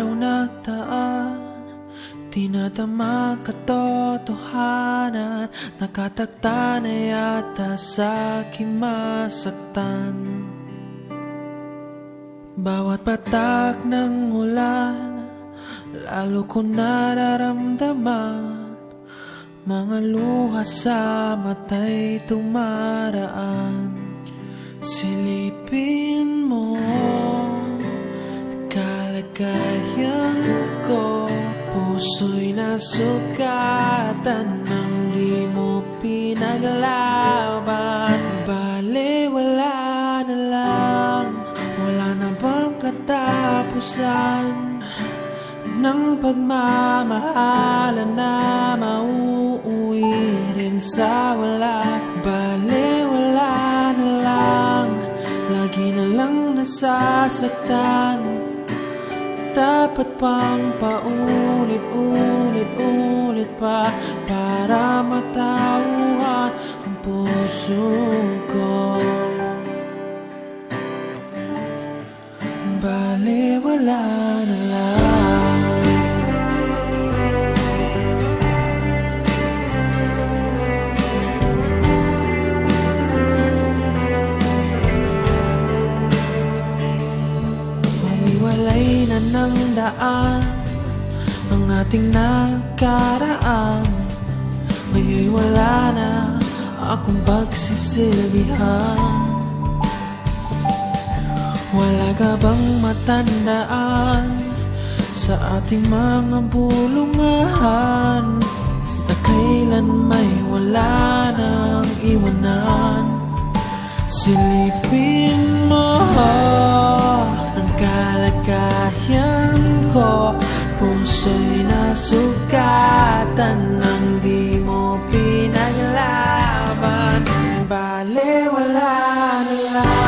Araw nagtaan Tinatama katotohanan Nakatakta na yata sa aking masaktan. Bawat patak ng ulan Lalo ko nararamdaman Mga luha sa mata'y tumaraan. Silipin mo Puso'y nasugatan Nang di mo pinaglaban. Bale, wala na lang. Wala na bang katapusan? Ng pagmamahalan na mauuwi rin sa wala. Bale, wala na lang. Lagi na lang nasasaktan Dapat pang paulit-ulit-ulit pa Para matauhan ang puso ko. Bale, wala na lang ng daan Ang ating nakaraan. Ngayon wala na akong pagsisilbihan Wala ka bang matandaan Sa ating mga bulungahan Na kailan may wala nang iwanan? Silipin nasugatan nang di mo pinaglaban Bale, wala na lang